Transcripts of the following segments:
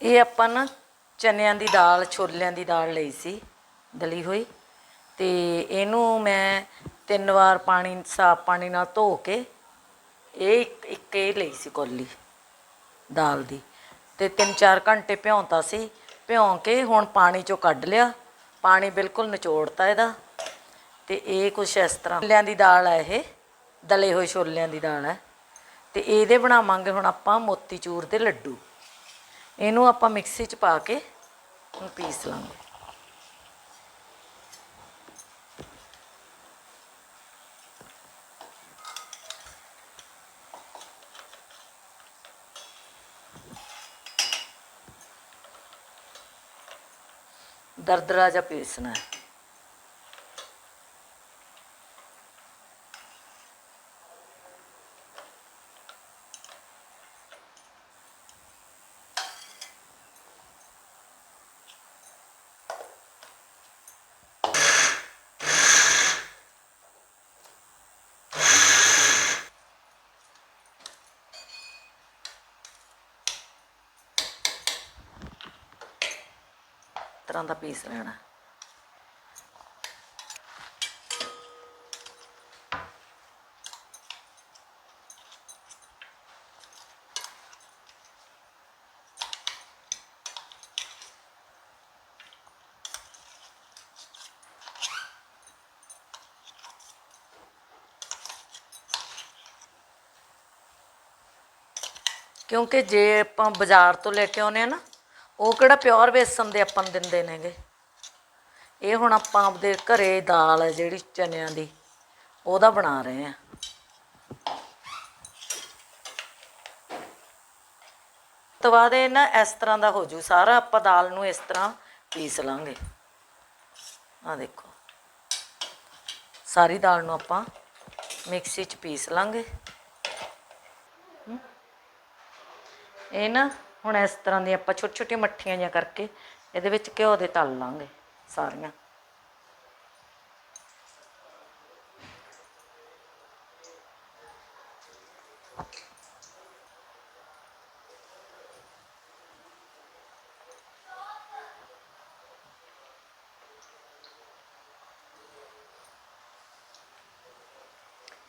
ਇਹ ਆਪਾਂ ਨਾ ਚਨਿਆਂ ਦੀ ਦਾਲ, ਛੋਲਿਆਂ ਦੀ ਦਾਲ ਲਈ ਸੀ, ਦਲੀ ਹੋਈ। ਤੇ ਇਹਨੂੰ ਮੈਂ ਤਿੰਨ ਵਾਰ ਪਾਣੀ, ਸਾਫ਼ ਪਾਣੀ ਨਾਲ ਧੋ ਕੇ ਇਹ ਇੱਕ ਇੱਕ ਇਹ ਲਈ ਸੀ ਕੋਲੀ ਦਾਲ ਦੀ। ਤੇ 3-4 ਘੰਟੇ ਭਿਉਂਤਾ ਸੀ, ਭਿਉਂ ਕੇ ਹੁਣ ਪਾਣੀ ਚੋਂ ਕੱਢ ਲਿਆ। ਪਾਣੀ ਬਿਲਕੁਲ ਨਿਚੋੜਤਾ ਇਹਦਾ। ਤੇ ਇਹ ਕੁਛ ਇਸ ਤਰ੍ਹਾਂ ਛੋਲਿਆਂ ਦੀ ਦਾਲ ਹੈ ਇਹ, ਦਲੇ ਹੋਏ ਛੋਲਿਆਂ ਦੀ ਦਾਲ ਹੈ ਤੇ ਇਹਦੇ ਬਣਾਵਾਂਗੇ ਹੁਣ ਆਪਾਂ ਮੋਤੀਚੂਰ ਦੇ ਲੱਡੂ। ਇਹਨੂੰ ਆਪਾਂ ਮਿਕਸੀ 'ਚ ਪਾ ਕੇ ਪੀਸ ਲਾਂਗੇ। ਦਰਦਰਾ ਜਿਹਾ ਪੀਸਣਾ ਹੈ। ਤਰ੍ਹਾਂ ਦਾ ਪੀਸ ਲੈਣਾ। ਕਿਉਂਕਿ ਜੇ ਆਪਾਂ ਬਾਜ਼ਾਰ ਤੋਂ ਲੈ ਕੇ ਆਉਨੇ ਆ ਨਾ ਉਹ ਕਿਹੜਾ ਪਿਓਰ ਵੇਸਣ ਦੇ ਆਪਾਂ ਨੂੰ ਦਿੰਦੇ ਨੇਗੇ। ਇਹ ਹੁਣ ਆਪਾਂ ਆਪਦੇ ਘਰੇ ਦਾਲ ਹੈ ਜਿਹੜੀ ਚਨਿਆਂ ਦੀ, ਉਹਦਾ ਬਣਾ ਰਹੇ ਆ ਤੋਂ ਬਾਅਦ ਇਹ ਨਾ ਇਸ ਤਰ੍ਹਾਂ ਦਾ ਹੋ ਜੂ ਸਾਰਾ ਆਪਾਂ ਦਾਲ ਨੂੰ ਇਸ ਤਰ੍ਹਾਂ ਪੀਸ ਲਾਂਗੇ। ਆ ਦੇਖੋ। ਸਾਰੀ ਦਾਲ ਨੂੰ ਆਪਾਂ ਮਿਕਸੀ 'ਚ ਪੀਸ ਲਾਂਗੇ। ਇਹ ਨਾ ਹੁਣ ਇਸ ਤਰ੍ਹਾਂ ਦੀ ਆਪਾਂ ਛੋਟੀ ਛੋਟੀਆਂ ਮੱਠੀਆਂ ਜਿਹੀਆਂ ਕਰਕੇ ਇਹਦੇ ਵਿੱਚ ਘਿਓ ਦੇ ਤਲ ਲਾਂਗੇ ਸਾਰੀਆਂ।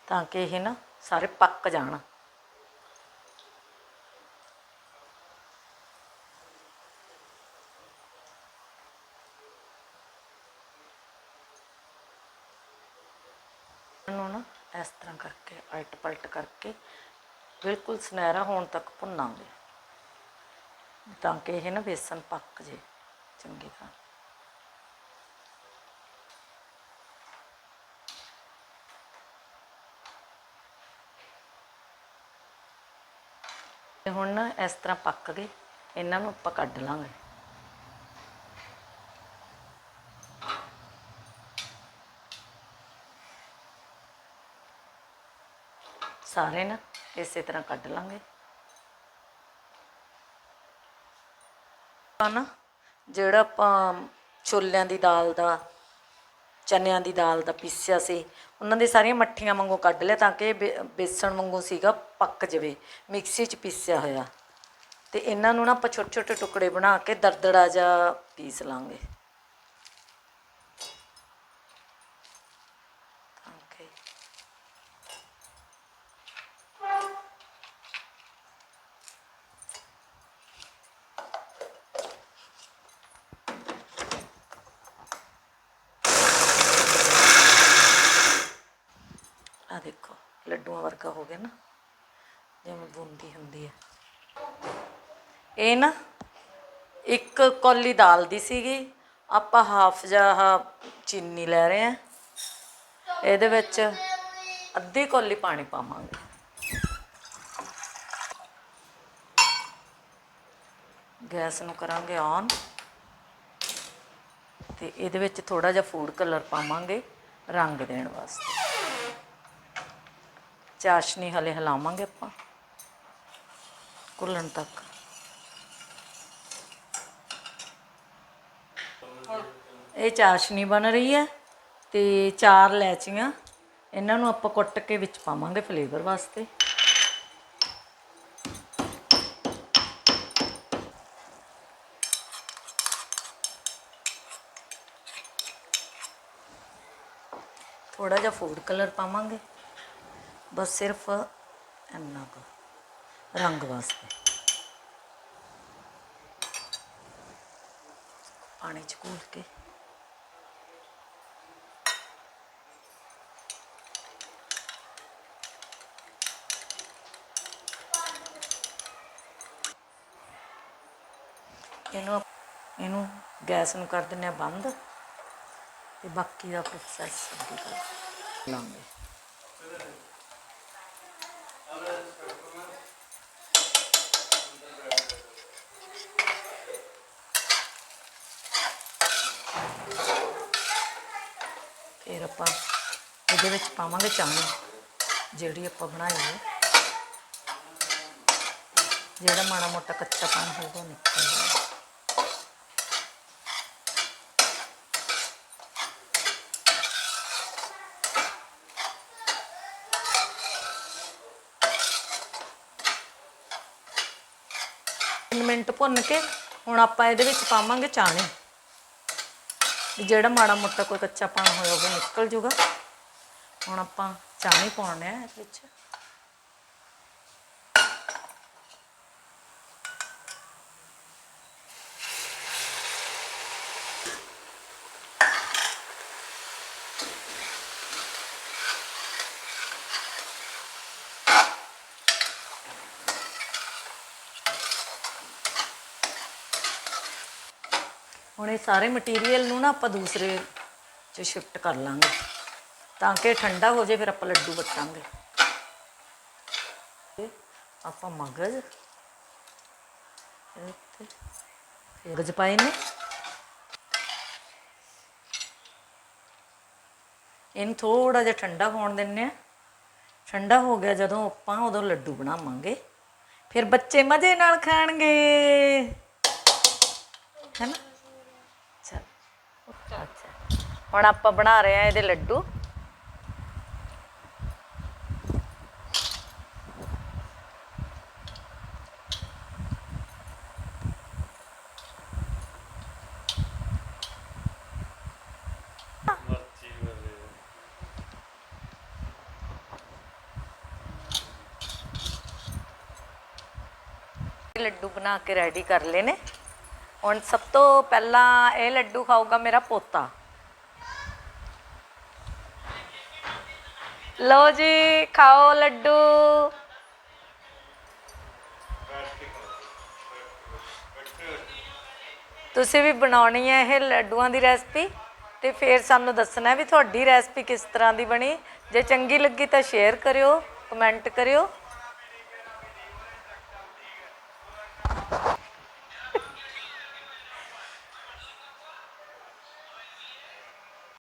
ਤਾਂ ਕਿ ਇਹ ਨਾ ਸਾਰੇ ਪੱਕ ਜਾਣ। ਇਹਨੂੰ ਨਾ ਇਸ ਤਰ੍ਹਾਂ ਕਰਕੇ ਅਲਟ ਪਲਟ ਕਰਕੇ ਬਿਲਕੁਲ ਸੁਨਹਿਰਾ ਹੋਣ ਤੱਕ ਭੁੰਨਾਂਗੇ। ਤਾਂ ਕਿ ਇਹ ਨਾ ਬੇਸਨ ਪੱਕ ਜੇ ਚੰਗੀ ਤਰ੍ਹਾਂ। ਤੇ ਹੁਣ ਨਾ ਇਸ ਤਰ੍ਹਾਂ ਪੱਕ ਗਏ, ਇਹਨਾਂ ਨੂੰ ਆਪਾਂ ਕੱਢ ਲਾਂਗੇ। ਸਾਰੇ ਨਾ, ਇਸੇ ਤਰ੍ਹਾਂ ਕੱਢ ਲਾਂਗੇ। ਨਾ, ਜਿਹੜਾ ਆਪਾਂ ਛੋਲਿਆਂ ਦੀ ਦਾਲ ਦਾ, ਚਨਿਆਂ ਦੀ ਦਾਲ ਦਾ ਪੀਸਿਆ ਸੀ, ਉਹਨਾਂ ਦੀ ਸਾਰੀਆਂ ਮੱਠੀਆਂ ਵਾਂਗੂ ਕੱਢ ਲਿਆ ਤਾਂ ਕਿ ਬੇ- ਬੇਸਣ ਵਾਂਗੂ ਸੀਗਾ ਪੱਕ ਜਵੇ, ਮਿਕਸੀ 'ਚ ਪੀਸਿਆ ਹੋਇਆ। ਤੇ ਇਹਨਾਂ ਨੂੰ ਨਾ ਆਪਾਂ ਛੋਟੇ ਛੋਟੇ ਟੁਕੜੇ ਬਣਾ ਕੇ ਦਰਦੜਾ ਜਿਹਾ ਪੀਸ ਲਾਂਗੇ ਤਾਂ ਕਿ ਆ ਦੇਖੋ, ਲੱਡੂਆਂ ਵਰਗਾ ਹੋ ਗਿਆ ਨਾ, ਜਿਵੇਂ ਬੂੰਦੀ ਹੁੰਦੀ ਹੈ। ਇਹ ਨਾ ਇੱਕ ਕੌਲੀ ਦਾਲ ਦੀ ਸੀਗੀ। ਆਪਾਂ ਹਾਫ ਜਾਂ ਚੀਨੀ ਲੈ ਰਹੇ ਆ ਇਹਦੇ ਵਿੱਚ ਅੱਧੀ ਕੌਲੀ ਪਾਣੀ ਪਾਵਾਂਗੇ। ਗੈਸ ਨੂੰ ਕਰਾਂਗੇ ਔਨ। ਤੇ ਇਹਦੇ ਵਿੱਚ ਥੋੜਾ ਜਿਹਾ ਫੂਡ ਕਲਰ ਪਾਵਾਂਗੇ ਰੰਗ ਦੇਣ ਵਾਸਤੇ। ਚਾਸ਼ਨੀ ਹਲੇ ਹਿਲਾਵਾਂਗੇ ਆਪਾਂ। ਕੁੱਲਣ ਤੱਕ। ਇਹ ਚਾਸ਼ਨੀ ਬਣ ਰਹੀ ਹੈ ਤੇ ਚਾਰ ਲੈਚੀਆਂ, ਇਹਨਾਂ ਨੂੰ ਆਪਾਂ ਕੁੱਟ ਕੇ ਵਿੱਚ ਪਾਵਾਂਗੇ ਫਲੇਵਰ ਵਾਸਤੇ। ਥੋੜਾ ਜਿਹਾ ਫੂਡ ਕਲਰ ਪਾਵਾਂਗੇ। ਬਸ ਸਿਰਫ ਇੰਨਾ ਕੁ, ਰੰਗ ਵਾਸਤੇ। ਪਾਣੀ ਚ ਘੋਲ ਕੇ। ਇਹਨੂੰ ਇਹਨੂੰ ਗੈਸ ਨੂੰ ਕਰ ਦਿੰਦੇ ਆ ਬੰਦ, ਤੇ ਬਾਕੀ ਦਾ ਪ੍ਰੋਸੈਸ ਅੱਗੇ ਕਰ ਲਾਂਗੇ ਫਿਰ ਆਪਾਂ ਇਹਦੇ ਵਿੱਚ ਪਾਵਾਂਗੇ ਚਾਣੀ ਜਿਹੜੀ ਆਪਾਂ ਬਣਾਈ ਹੈ। ਜਿਹੜਾ ਮਾੜਾ ਮੋਟਾ ਕੱਚਾ ਪਾਣ ਹੋਊਗਾ ਨਿਕਲ ਜਾਏਗਾ ਤਿੰਨ ਮਿੰਟ ਭੁੰਨ ਕੇ ਹੁਣ ਆਪਾਂ ਇਹਦੇ ਵਿੱਚ ਪਾਵਾਂਗੇ ਚਾਣੇ ਜਿਹੜਾ ਮਾੜਾ ਮੋਟਾ ਕੋਈ ਕੱਚਾ ਪਾਣ ਹੋਇਆ ਉਹ ਨਿਕਲ ਜੂਗਾ। ਹੁਣ ਆਪਾਂ ਚਾਣੀ ਪਾਉਣੇ ਆ ਇਹਦੇ ਵਿੱਚ। ਹੁਣ ਇਹ ਸਾਰੇ ਮਟੀਰੀਅਲ ਨੂੰ ਨਾ ਆਪਾਂ ਦੂਸਰੇ ਚ ਸ਼ਿਫਟ ਕਰ ਲਾਂਗੇ। ਤਾਂ ਕਿ ਠੰਡਾ ਹੋ ਜਾਏ, ਫਿਰ ਆਪਾਂ ਲੱਡੂ ਬੱਟਾਂਗੇ ਆਪਾਂ ਮਗਜ਼ ਮਗਜ਼ ਪਾਏ ਨੇ। ਇਹਨੂੰ ਥੋੜਾ ਜਿਹਾ ਠੰਡਾ ਹੋਣ ਦਿੰਨੇ ਆ ਠੰਡਾ ਹੋ ਗਿਆ ਜਦੋਂ ਆਪਾਂ ਉਦੋਂ ਲੱਡੂ ਬਣਾਵਾਂਗੇ। ਫਿਰ ਬੱਚੇ ਮਜ਼ੇ ਨਾਲ ਖਾਣਗੇ। ਹੈਨਾ? ਹੁਣ ਆਪਾਂ ਬਣਾ ਰਹੇ ਆ ਇਹਦੇ ਲੱਡੂ। ਲੱਡੂ ਬਣਾ ਕੇ ਰੈਡੀ ਕਰ ਲਏ ਨੇ। ਹੁਣ ਸਭ ਤੋਂ ਪਹਿਲਾਂ ਇਹ ਲੱਡੂ ਖਾਊਗਾ ਮੇਰਾ ਪੋਤਾ। ਲਓ ਜੀ, ਖਾਓ ਲੱਡੂ। ਤੁਸੀਂ ਵੀ ਬਣਾਉਣੀ ਹੈ ਇਹ ਲੱਡੂਆਂ ਦੀ ਰੈਸਪੀ ਤੇ ਫਿਰ ਸਾਨੂੰ ਦੱਸਣਾ ਵੀ ਤੁਹਾਡੀ ਰੈਸਪੀ ਕਿਸ ਤਰ੍ਹਾਂ ਦੀ ਬਣੀ। ਜੇ ਚੰਗੀ ਲੱਗੀ ਤਾਂ ਸ਼ੇਅਰ ਕਰਿਓ, ਕਮੈਂਟ ਕਰਿਓ।